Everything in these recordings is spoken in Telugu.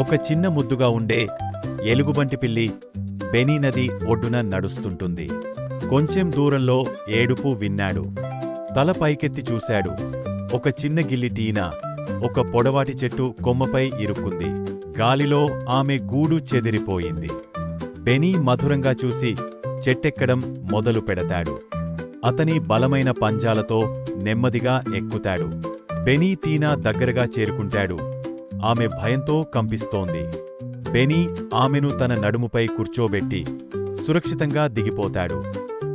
ఒక చిన్న ముద్దుగా ఉండే ఎలుగుబంటి పిల్లి బెనీ నది ఒడ్డున నడుస్తుంటుంది. కొంచెం దూరంలో ఏడుపు విన్నాడు. తల పైకెత్తి చూశాడు. ఒక చిన్న గిల్లిటీన ఒక పొడవాటి చెట్టు కొమ్మపై ఇరుక్కుంది. గాలిలో ఆమె గూడు చెదిరిపోయింది. బెనీ మధురంగా చూసి చెట్టెక్కడం మొదలు పెడతాడు. అతని బలమైన పంజాలతో నెమ్మదిగా ఎక్కుతాడు. బెనీ టీనా దగ్గరగా చేరుకుంటాడు. ఆమె భయంతో కంపిస్తోంది. బెనీ ఆమెను తన నడుముపై కూర్చోబెట్టి సురక్షితంగా దిగిపోతాడు.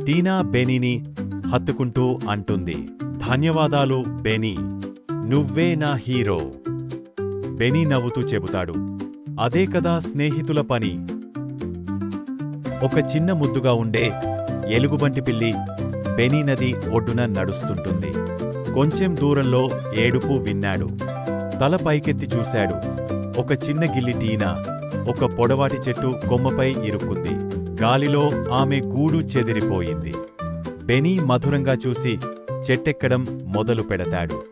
టీనా బెనీని హత్తుకుంటూ అంటుంది. ధన్యవాదాలు బెనీ. నువ్వే నా హీరో. బెనీ నవ్వుతూ చెబుతాడు. అదే కదా స్నేహితుల పని. ఒక చిన్న ముద్దుగా ఉండే ఎలుగుబంటి పిల్లి బెనీ నది ఒడ్డున నడుస్తుంటుంది. కొంచెం దూరంలో ఏడుపు విన్నాడు. తల పైకెత్తి చూశాడు. ఒక చిన్న గిల్లి టీన ఒక పొడవాటి చెట్టు కొమ్మపై ఇరుక్కుంది. గాలిలో ఆమె గూడు చెదిరిపోయింది. బెనీ మధురంగా చూసి చెట్టెక్కడం మొదలు పెడతాడు.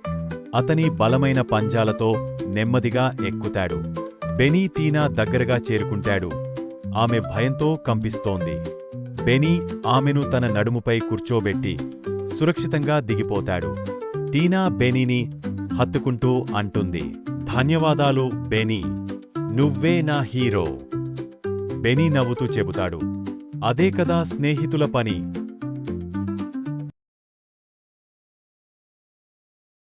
అతని బలమైన పంజాలతో నెమ్మదిగా ఎక్కుతాడు. బెనీ టీనా దగ్గరగా చేరుకుంటాడు. ఆమె భయంతో కంపిస్తోంది. బెనీ ఆమెను తన నడుముపై కూర్చోబెట్టి సురక్షితంగా దిగిపోతాడు. టీనా బెనీని హత్తుకుంటూ అంటుంది. ధన్యవాదాలు బెనీ. నువ్వే నా హీరో. బెనీ నవ్వుతూ చెబుతాడు. అదే కదా స్నేహితుల పని.